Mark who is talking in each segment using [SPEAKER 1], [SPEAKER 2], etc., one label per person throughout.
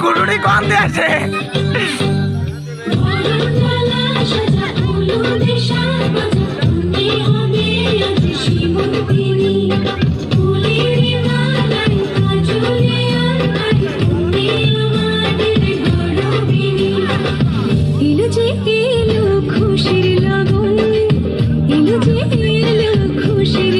[SPEAKER 1] কুড়ুড়ি গন্ধে আছে।
[SPEAKER 2] এলো খুশির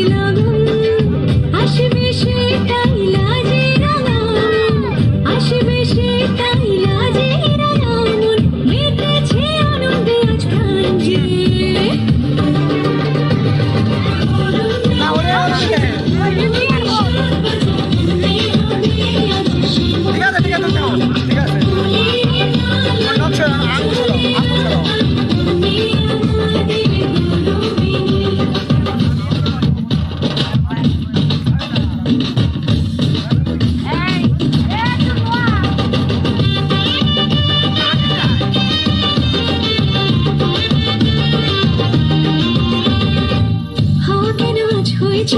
[SPEAKER 2] করেছি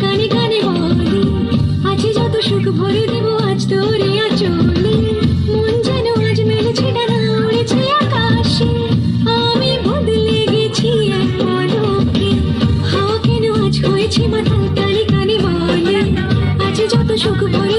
[SPEAKER 2] কানে কানে বলি। যত সুখ ভরে দেব, আজ তোরে আচলে। মন যেন আজ মেলেছে ডানা উড়েছে আকাশে। আমি বদলে গেছি এক পলকে। হাওয়া কেন আজ হয়েছে কানে কানে বলি? আছে যত সুখ ভরে